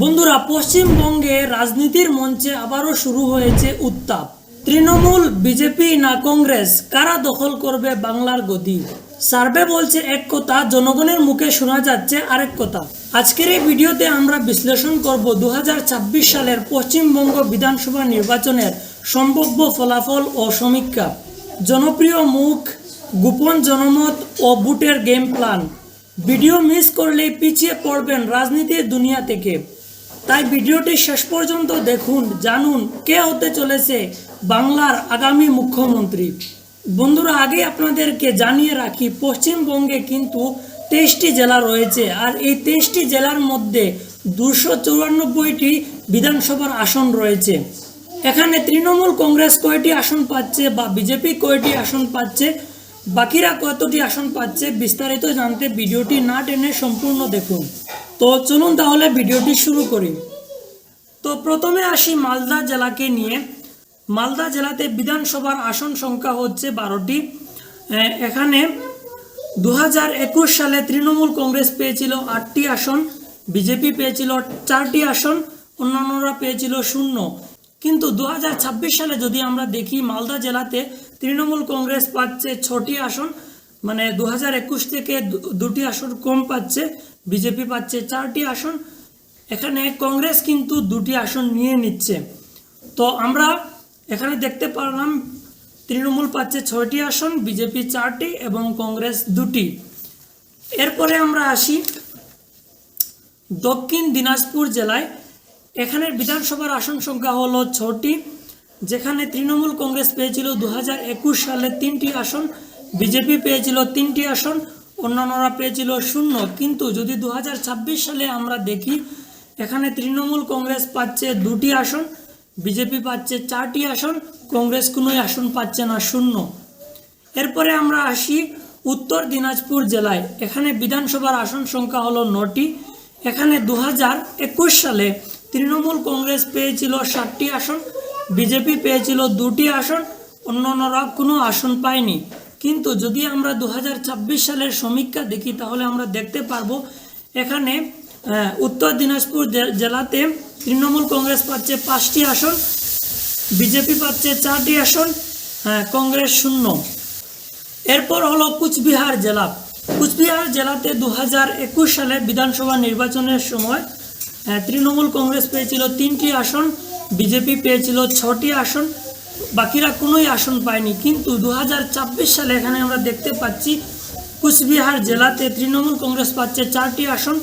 বন্ধুরা, পশ্চিমবঙ্গে রাজনীতির মঞ্চে আবারও শুরু হয়েছে উত্তাপ। তৃণমূল, বিজেপি না কংগ্রেস, কারা দখল করবে বাংলার গদি সার্ভে বলছে এক কথা, জনগণের মুখে শোনা যাচ্ছে আরেক কথা। আজকের এই ভিডিওতে আমরা বিশ্লেষণ করব দু হাজার ছাব্বিশ সালের পশ্চিমবঙ্গ বিধানসভা নির্বাচনের সম্ভাব্য ফলাফল ও সমীক্ষা। জনপ্রিয় মুখ, গোপন জনমত ও বুটের গেম প্ল্যান। ভিডিও মিস করলে পিছিয়ে পড়বেন রাজনীতির দুনিয়া থেকে। তাই ভিডিওটি শেষ পর্যন্ত দেখুন, জানুন কে হতে চলেছে বাংলার আগামী মুখ্যমন্ত্রী। বন্ধুরা, আগে আপনাদেরকে জানিয়ে রাখি, পশ্চিমবঙ্গে কিন্তু তেইশটি জেলা রয়েছে, আর এই তেইশটি জেলার মধ্যে দুশো চুরানব্বইটি বিধানসভার আসন রয়েছে। এখানে তৃণমূল কংগ্রেস কয়টি আসন পাচ্ছে বা বিজেপি কয়টি আসন পাচ্ছে বাকিরা কতটি আসন পাচ্ছে বিস্তারিত জানতে ভিডিওটি না টেনে সম্পূর্ণ দেখুন। তো চলুন তাহলে ভিডিওটি শুরু করি। তো প্রথমে আসি মালদা জেলাকে নিয়ে। মালদা জেলাতে বিধানসভার আসন সংখ্যা হচ্ছে বারোটি। এখানে দু হাজার একুশ সালে তৃণমূল কংগ্রেস পেয়েছিল আটটি আসন, বিজেপি পেয়েছিল চারটি আসন, অন্যান্যরা পেয়েছিল শূন্য। কিন্তু দু হাজার ছাব্বিশ সালে যদি আমরা দেখি মালদা জেলাতে তৃণমূল কংগ্রেস পাচ্ছে ছটি আসন মানে দু হাজার একুশ থেকে দুটি আসন কম পাচ্ছে, বিজেপি পাচ্ছে চারটি আসন, এখানে কংগ্রেস কিন্তু দুটি আসন নিয়ে নিচ্ছে। তো আমরা এখানে দেখতে পারলাম তৃণমূল পাচ্ছে ছয়টি আসন, বিজেপি চারটি এবং কংগ্রেস দুটি। এরপরে আমরা আসি দক্ষিণ দিনাজপুর জেলায়। এখানের বিধানসভার আসন সংখ্যা হলো ছটি। যেখানে তৃণমূল কংগ্রেস পেয়েছিল দু হাজার একুশ সালে তিনটি আসন, বিজেপি পেয়েছিল তিনটি আসন, অন্যান্যরা পেয়েছিল শূন্য। কিন্তু যদি দু হাজার ছাব্বিশ সালে আমরা দেখি, এখানে তৃণমূল কংগ্রেস পাচ্ছে দুটি আসন, বিজেপি পাচ্ছে চারটি আসন, কংগ্রেস কোনোই আসন পাচ্ছে না, শূন্য। এরপরে আমরা আসি উত্তর দিনাজপুর জেলায়। এখানে বিধানসভার আসন সংখ্যা হলো নটি। এখানে দু হাজার একুশ সালে তৃণমূল কংগ্রেস পেয়েছিল ষাটটি আসন বিজেপি পেয়েছিল দুটি আসন অন্যান্যরা কোনো আসন পায়নি। কিন্তু যদি আমরা দু হাজার ছাব্বিশ সালের সমীক্ষা দেখি তাহলে আমরা দেখতে পারব এখানে উত্তর দিনাজপুর জেলাতে তৃণমূল কংগ্রেস পাচ্ছে পাঁচটি আসন বিজেপি পাচ্ছে চারটি আসন হ্যাঁ, কংগ্রেস শূন্য। এরপর হলো কুচবিহার জেলা। কুচবিহার জেলাতে দু হাজার একুশ সালে বিধানসভা নির্বাচনের সময় তৃণমূল কংগ্রেস পেয়েছিল তিনটি আসন বিজেপি পেয়েছিল ছটি আসন, বাকিরা কোনোই আসন পায়নি। কিন্তু দু সালে এখানে আমরা দেখতে পাচ্ছি, কুচবিহার জেলাতে তৃণমূল কংগ্রেস পাচ্ছে চারটি আসন,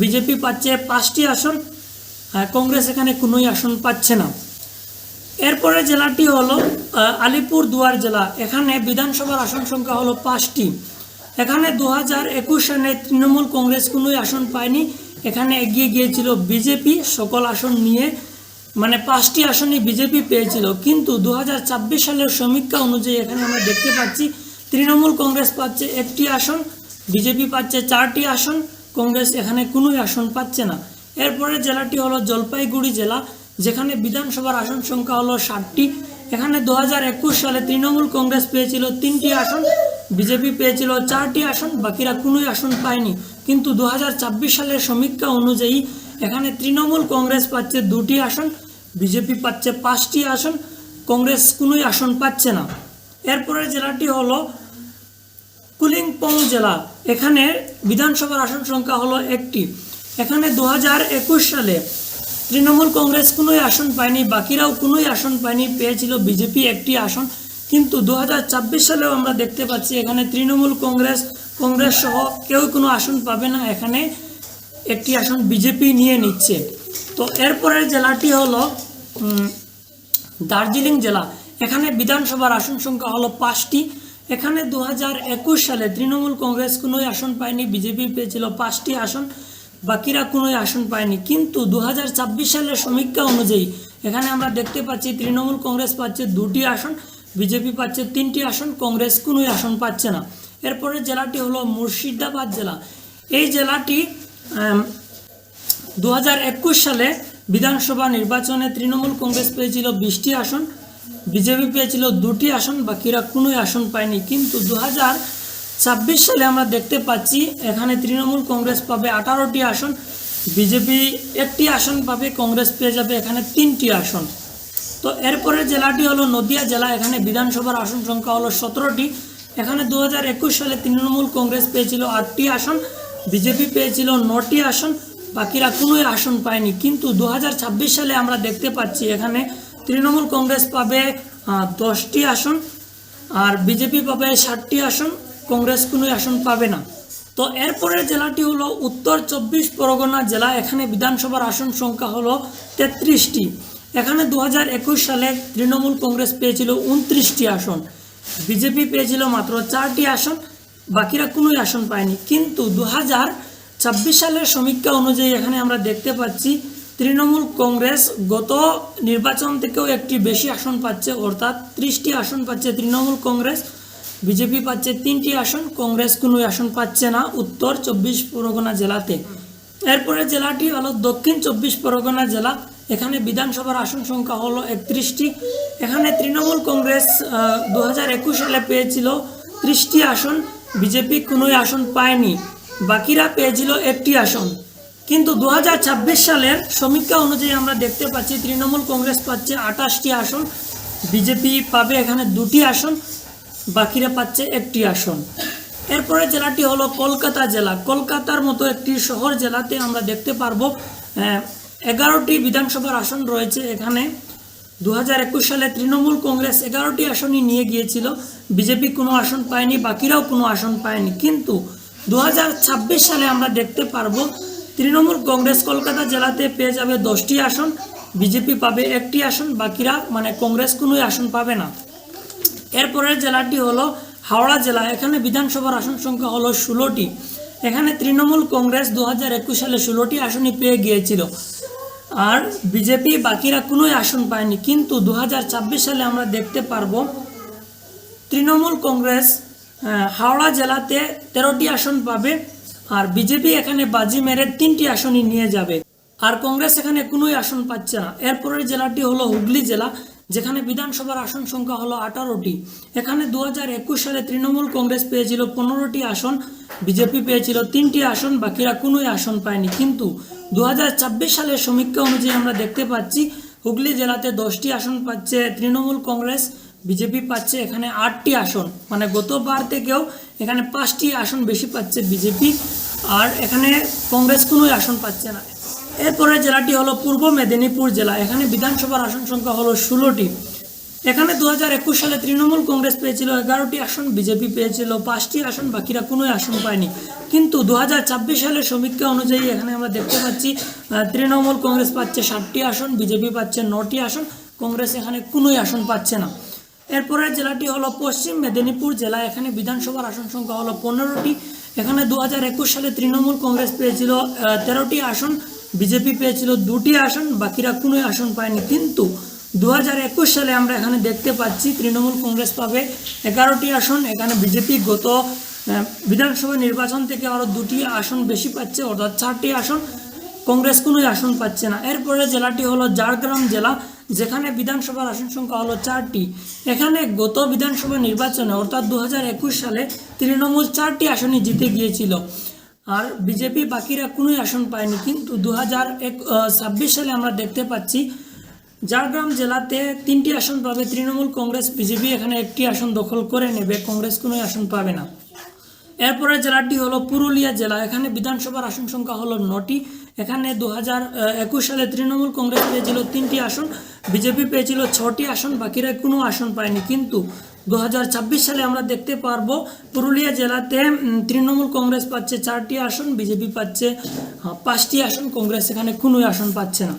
বিজেপি পাচ্ছে পাঁচটি আসন কংগ্রেস এখানে কোনোই আসন পাচ্ছে না। এরপরে জেলাটি হলো আলিপুর দুয়ার জেলা। এখানে বিধানসভার আসন সংখ্যা হলো পাঁচটি। এখানে দু হাজার একুশ সালে তৃণমূল কংগ্রেস কোনোই আসন পায়নি। এখানে এগিয়ে গিয়েছিল বিজেপি। সকল আসন নিয়ে মানে পাঁচটি আসনই বিজেপি পেয়েছিল। কিন্তু দু হাজার ছাব্বিশ সালের সমীক্ষা অনুযায়ী এখানে আমরা দেখতে পাচ্ছি, তৃণমূল কংগ্রেস পাচ্ছে একটি আসন, বিজেপি পাচ্ছে চারটি আসন, কংগ্রেস এখানে কোনোই আসন পাচ্ছে না। এরপরে জেলাটি হলো জলপাইগুড়ি জেলা, যেখানে বিধানসভার আসন সংখ্যা হলো ষাটটি। এখানে দু হাজার একুশ সালে তৃণমূল কংগ্রেস পেয়েছিল তিনটি আসন, বিজেপি পেয়েছিল চারটি আসন, বাকিরা কোনোই আসন পায়নি। কিন্তু দু হাজার ছাব্বিশ সালের সমীক্ষা অনুযায়ী এখানে তৃণমূল কংগ্রেস পাচ্ছে দুটি আসন, বিজেপি পাচ্ছে পাঁচটি আসন, কংগ্রেস কোনোই আসন পাচ্ছে না। এরপরে জেলাটি হলো কুলিংপং জেলা। এখানে বিধানসভার আসন সংখ্যা হলো একটি। এখানে দু হাজার একুশ সালে তৃণমূল কংগ্রেস কোনোই আসন পায়নি, বাকিরাও কোনোই আসন পায়নি, পেয়েছিল বিজেপি একটি আসন। কিন্তু দু হাজার সালেও আমরা দেখতে পাচ্ছি এখানে তৃণমূল কংগ্রেস কংগ্রেস সহ কেউ কোনো আসন পাবে না। এখানে একটি আসন বিজেপি নিয়ে নিচ্ছে। তো এরপরের জেলাটি হলো দার্জিলিং জেলা। এখানে বিধানসভার আসন সংখ্যা হলো পাঁচটি। এখানে দু হাজার একুশ সালে তৃণমূল কংগ্রেস কোনোই আসন পায়নি বিজেপি পেয়েছিল পাঁচটি আসন, বাকিরা কোনোই আসন পায়নি। কিন্তু দু হাজার ছাব্বিশ সালের সমীক্ষা অনুযায়ী এখানে আমরা দেখতে পাচ্ছি তৃণমূল কংগ্রেস পাচ্ছে দুটি আসন বিজেপি পাচ্ছে তিনটি আসন, কংগ্রেস কোনোই আসন পাচ্ছে না। এরপরে জেলাটি হলো মুর্শিদাবাদ জেলা। এই জেলাটি দু হাজার একুশ সালে বিধানসভা নির্বাচনে তৃণমূল কংগ্রেস পেয়েছিল বিশটি আসন, বিজেপি পেয়েছিল দুটি আসন বাকিরা কোনোই আসন পায়নি। কিন্তু দু ছাব্বিশ সালে আমরা দেখতে পাচ্ছি এখানে তৃণমূল কংগ্রেস পাবে আঠারোটি আসন, বিজেপি একটি আসন পাবে, কংগ্রেস পেয়ে যাবে এখানে তিনটি আসন। তো এরপরে জেলাটি হলো নদিয়া জেলা, এখানে বিধানসভার আসন সংখ্যা হলো সতেরোটি। এখানে দু সালে তৃণমূল কংগ্রেস পেয়েছিল আটটি আসন বিজেপি পেয়েছিল নটি আসন, বাকিরা কোনোই আসন পায়নি। কিন্তু দু হাজার ছাব্বিশ সালে আমরা দেখতে পাচ্ছি এখানে তৃণমূল কংগ্রেস পাবে দশটি আসন আর বিজেপি পাবে ষাটটি আসন, কংগ্রেস কোনো আসন পাবে না। তো এরপরের জেলাটি হলো উত্তর চব্বিশ পরগনা জেলা, এখানে বিধানসভার আসন সংখ্যা হলো তেত্রিশটি। এখানে দু হাজার একুশ সালে তৃণমূল কংগ্রেস পেয়েছিল উনত্রিশটি আসন, বিজেপি পেয়েছিল মাত্র চারটি আসন বাকিরা কোনোই আসন পায়নি। কিন্তু দু ছাব্বিশ সালের সমীক্ষা অনুযায়ী এখানে আমরা দেখতে পাচ্ছি, তৃণমূল কংগ্রেস গত নির্বাচন থেকেও একটি বেশি আসন পাচ্ছে, অর্থাৎ ত্রিশটি আসন পাচ্ছে তৃণমূল কংগ্রেস, বিজেপি পাচ্ছে তিনটি আসন, কংগ্রেস কোনো আসন পাচ্ছে না উত্তর চব্বিশ পরগনা জেলাতে। এরপরে জেলাটি হলো দক্ষিণ চব্বিশ পরগনা জেলা, এখানে বিধানসভার আসন সংখ্যা হলো একত্রিশটি। এখানে তৃণমূল কংগ্রেস দু হাজার একুশ সালে পেয়েছিল ত্রিশটি আসন বিজেপি কোনোই আসন পায়নি। বাকিরা পেয়েছিল একটি আসন। কিন্তু দু হাজার ছাব্বিশ সালের সমীক্ষা অনুযায়ী আমরা দেখতে পাচ্ছি, তৃণমূল কংগ্রেস পাচ্ছে আঠাশটি আসন, বিজেপি পাবে এখানে দুটি আসন, বাকিরা পাচ্ছে একটি আসন। এরপরে জেলাটি হলো কলকাতা জেলা। কলকাতার মতো একটি শহর জেলাতে আমরা দেখতে পারব এগারোটি বিধানসভার আসন রয়েছে এখানে। দু হাজার একুশ সালে তৃণমূল কংগ্রেস এগারোটি আসনই নিয়ে গিয়েছিল। বিজেপি কোনো আসন পায়নি, বাকিরাও কোনো আসন পায়নি। কিন্তু দু হাজার ছাব্বিশ সালে আমরা দেখতে পারব, তৃণমূল কংগ্রেস কলকাতা জেলাতে পেয়ে যাবে দশটি আসন, বিজেপি পাবে একটি আসন, বাকিরা মানে কংগ্রেস কোনোই আসন পাবে না। এরপরের জেলাটি হলো হাওড়া জেলা, এখানে বিধানসভার আসন সংখ্যা হলো ষোলোটি। এখানে তৃণমূল কংগ্রেস দু সালে ষোলোটি আসনই পেয়ে গিয়েছিল। আর বিজেপি বাকিরা কোনোই আসন পায়নি। কিন্তু দু হাজার ছাব্বিশ সালে আমরা দেখতে পারব, তৃণমূল কংগ্রেস হাওড়া জেলাতে তেরোটি আসন পাবে আর বিজেপি এখানে বাজি মেরে তিনটি আসনই নিয়ে যাবে। আর কংগ্রেস এখানে কোনোই আসন পাচ্ছে না। এরপরের জেলাটি হলো হুগলি জেলা। যেখানে বিধানসভার আসন সংখ্যা হলো আঠারোটি। এখানে দু হাজার একুশ সালে তৃণমূল কংগ্রেস পেয়েছিল পনেরোটি আসন, বিজেপি পেয়েছিল তিনটি আসন, বাকিরা কোনোই আসন পায়নি। কিন্তু দু হাজার ছাব্বিশ সালের সমীক্ষা অনুযায়ী আমরা দেখতে পাচ্ছি, হুগলি জেলাতে দশটি আসন পাচ্ছে তৃণমূল কংগ্রেস, বিজেপি পাচ্ছে এখানে আটটি আসন। মানে গতবার থেকেও এখানে পাঁচটি আসন বেশি পাচ্ছে বিজেপি, আর এখানে কংগ্রেস কোনোই আসন পাচ্ছে না। এরপরে জেলাটি হলো পূর্ব মেদিনীপুর জেলা। এখানে বিধানসভার আসন সংখ্যা হলো ষোলোটি। এখানে দু হাজার একুশ সালে তৃণমূল কংগ্রেস পেয়েছিল এগারোটি আসন, বিজেপি পেয়েছিল পাঁচটি আসন, বাকিরা কোনোই আসন পায়নি। কিন্তু দু হাজার ছাব্বিশ সালের সমীক্ষা অনুযায়ী এখানে আমরা দেখতে পাচ্ছি তৃণমূল কংগ্রেস পাচ্ছে ষাটটি আসন, বিজেপি পাচ্ছে নটি আসন, কংগ্রেস এখানে কোনোই আসন পাচ্ছে না। এরপরের জেলাটি হলো পশ্চিম মেদিনীপুর জেলা। এখানে বিধানসভার আসন সংখ্যা হলো পনেরোটি। এখানে দু সালে তৃণমূল কংগ্রেস পেয়েছিল তেরোটি আসন বিজেপি পেয়েছিল দুটি আসন, বাকিরা কোনো আসন পায়নি। কিন্তু দু সালে আমরা এখানে দেখতে পাচ্ছি তৃণমূল কংগ্রেস পাবে এগারোটি আসন। এখানে বিজেপি গত বিধানসভা নির্বাচন থেকে আরও দুটি আসন বেশি পাচ্ছে, অর্থাৎ চারটি আসন। কংগ্রেস কোনোই আসন পাচ্ছে না। এরপরে জেলাটি হলো ঝাড়গ্রাম জেলা, যেখানে বিধানসভার আসন সংখ্যা হলো চারটি। এখানে গত বিধানসভা নির্বাচনে, অর্থাৎ দু হাজার একুশ সালে, তৃণমূল চারটি আসনই জিতে গিয়েছিল। আর বিজেপি বাকিরা কোনোই আসন পায়নি, কিন্তু দু হাজার সালে আমরা দেখতে পাচ্ছি, ঝাড়গ্রাম জেলাতে তিনটি আসন পাবে তৃণমূল কংগ্রেস, বিজেপি এখানে একটি আসন দখল করে নেবে, কংগ্রেস কোনোই আসন পাবে না। এরপরে জেলাটি হলো পুরুলিয়া জেলা, এখানে বিধানসভার আসন সংখ্যা হলো নটি। এখানে দু হাজার একুশ সালে তৃণমূল কংগ্রেস পেয়েছিল তিনটি আসন, বিজেপি পেয়েছিল ছটি আসন, বাকিরা কোনো আসন পায়নি। কিন্তু দু হাজার ছাব্বিশ সালে আমরা দেখতে পারব, পুরুলিয়া জেলাতে তৃণমূল কংগ্রেস পাচ্ছে চারটি আসন, বিজেপি পাচ্ছে পাঁচটি আসন, কংগ্রেস এখানে কোনো আসন পাচ্ছে না।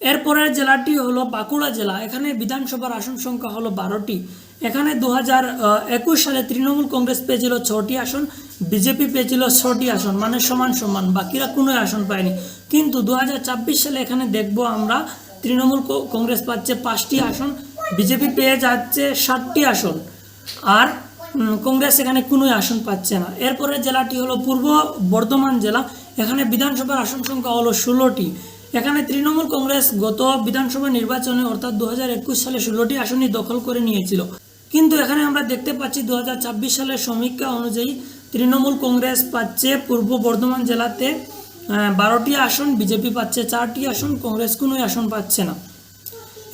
এরপরের জেলাটি হলো বাঁকুড়া জেলা, এখানে বিধানসভার আসন সংখ্যা হলো বারোটি। এখানে দু হাজার একুশ সালে তৃণমূল কংগ্রেস পেয়েছিল ছটি আসন, বিজেপি পেয়েছিল ছটি আসন মানে সমান সমান, বাকিরা কোনো আসন পায়নি। কিন্তু দু সালে এখানে দেখব আমরা তৃণমূল কংগ্রেস পাচ্ছে পাঁচটি আসন, বিজেপি পেয়ে যাচ্ছে ষাটটি আসন, আর কংগ্রেস এখানে কোনো আসন পাচ্ছে না। এরপরে জেলাটি হলো পূর্ব বর্ধমান জেলা, এখানে বিধানসভার আসন সংখ্যা হলো ষোলোটি। এখানে তৃণমূল কংগ্রেস গত বিধানসভা নির্বাচনে অর্থাৎ দু হাজার একুশ সালে ষোলোটি আসনই দখল করে নিয়েছিল। কিন্তু এখানে আমরা দেখতে পাচ্ছি দু হাজার ছাব্বিশ সালের সমীক্ষা অনুযায়ী তৃণমূল কংগ্রেস পাচ্ছে পূর্ব বর্ধমান জেলাতে বারোটি আসন, বিজেপি পাচ্ছে চারটি আসন, কংগ্রেস কোনোই আসন পাচ্ছে না।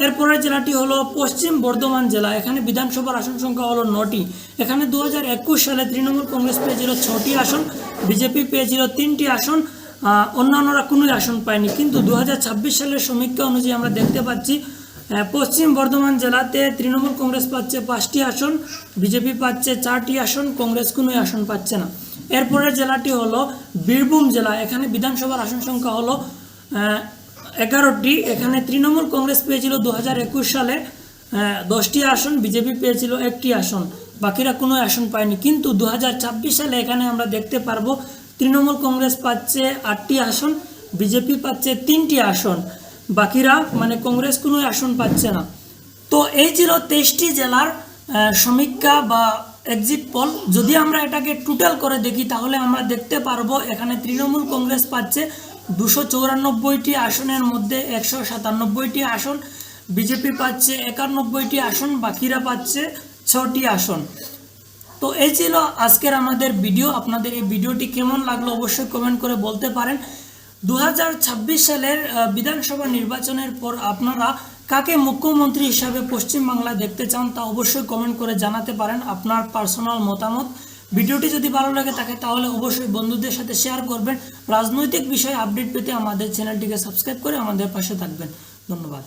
এরপরের জেলাটি হলো পশ্চিম বর্ধমান জেলা, এখানে বিধানসভার আসন সংখ্যা হলো নটি। এখানে দু হাজার একুশ সালে তৃণমূল কংগ্রেস পেয়েছিল ছটি আসন, বিজেপি পেয়েছিল তিনটি আসন অন্যান্যরা কোনোই আসন পায়নি। কিন্তু দু হাজার ছাব্বিশ সালের সমীক্ষা অনুযায়ী আমরা দেখতে পাচ্ছি পশ্চিম বর্ধমান জেলাতে তৃণমূল কংগ্রেস পাচ্ছে পাঁচটি আসন, বিজেপি পাচ্ছে চারটি আসন, কংগ্রেস কোনোই আসন পাচ্ছে না। এরপরের জেলাটি হলো বীরভূম জেলা, এখানে বিধানসভার আসন সংখ্যা হলো এগারোটি। এখানে তৃণমূল কংগ্রেস পেয়েছিল দু হাজার একুশ সালে দশটি আসন, বিজেপি পেয়েছিল একটি আসন, বাকিরা কোনো আসন পায়নি। কিন্তু দু হাজার ছাব্বিশ সালে এখানে আমরা দেখতে পারব, তৃণমূল কংগ্রেস পাচ্ছে আটটি আসন, বিজেপি পাচ্ছে তিনটি আসন। বাকিরা মানে কংগ্রেস কোনো আসন পাচ্ছে না। তো এই ছিল তেইশটি জেলার সমীক্ষা বা এক্সিট পল যদি আমরা এটাকে টোটাল করে দেখি, তাহলে আমরা দেখতে পারব এখানে তৃণমূল কংগ্রেস পাচ্ছে দুশো চৌরানব্বইটি আসনের মধ্যে একশো সাতানব্বইটি আসন, বিজেপি পাচ্ছে একানব্বইটি আসন, বাকিরা পাচ্ছে ছটি আসন। তো এই ছিল আজকের আমাদের ভিডিও আপনাদের এই ভিডিওটি কেমন লাগল অবশ্যই কমেন্ট করে বলতে পারেন। দু হাজার ছাব্বিশ সালের বিধানসভা নির্বাচনের পর আপনারা কাকে মুখ্যমন্ত্রী হিসাবে পশ্চিমবাংলায় দেখতে চান তা অবশ্যই কমেন্ট করে জানাতে পারেন আপনার পার্সোনাল মতামত। ভিডিওটি যদি ভালো লাগে থাকে তাহলে অবশ্যই বন্ধুদের সাথে শেয়ার করবেন। রাজনৈতিক বিষয়ে আপডেট পেতে আমাদের চ্যানেলটিকে সাবস্ক্রাইব করে আমাদের পাশে থাকবেন। ধন্যবাদ।